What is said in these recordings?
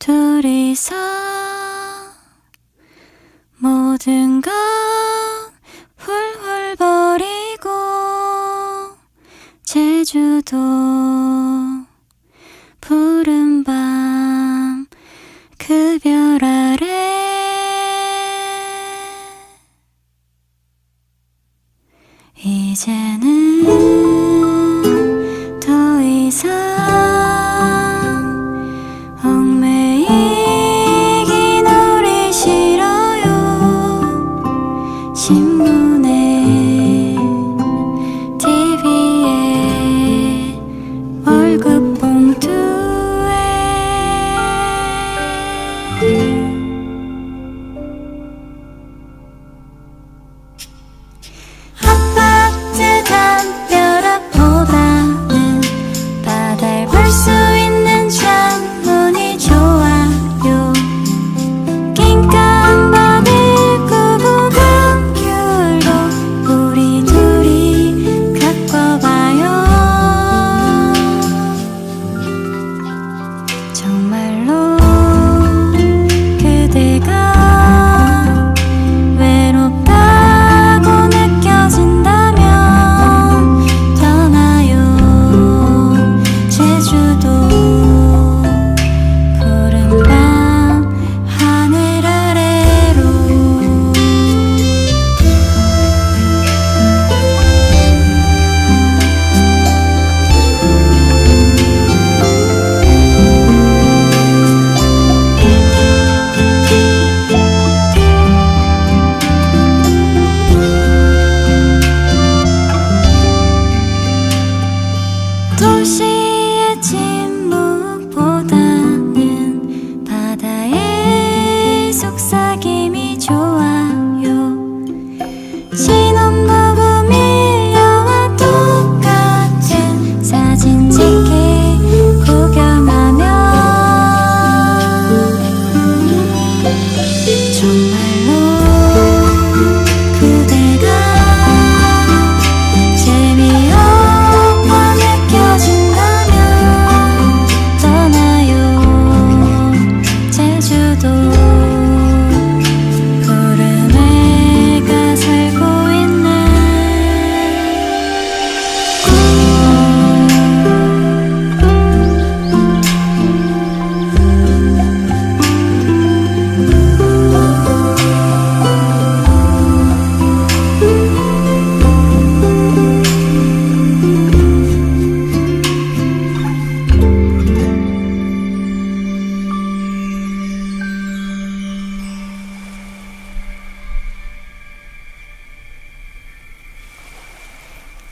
둘이서 모든 걸 훌훌 버리고 제주도 푸른 밤 그 별 아래 이제는 신문에.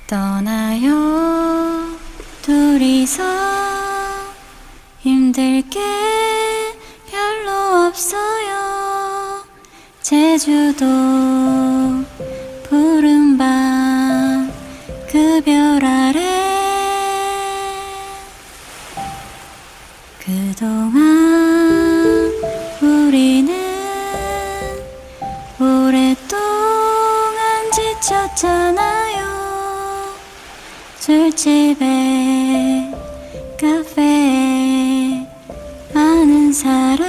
떠나요. 둘이서 힘들 게 별로 없어요. 제주도 푸른 밤 그 별 아래 그동안 우리는 오랫동안 지쳤잖아. 술집에 카페에 많은 사람.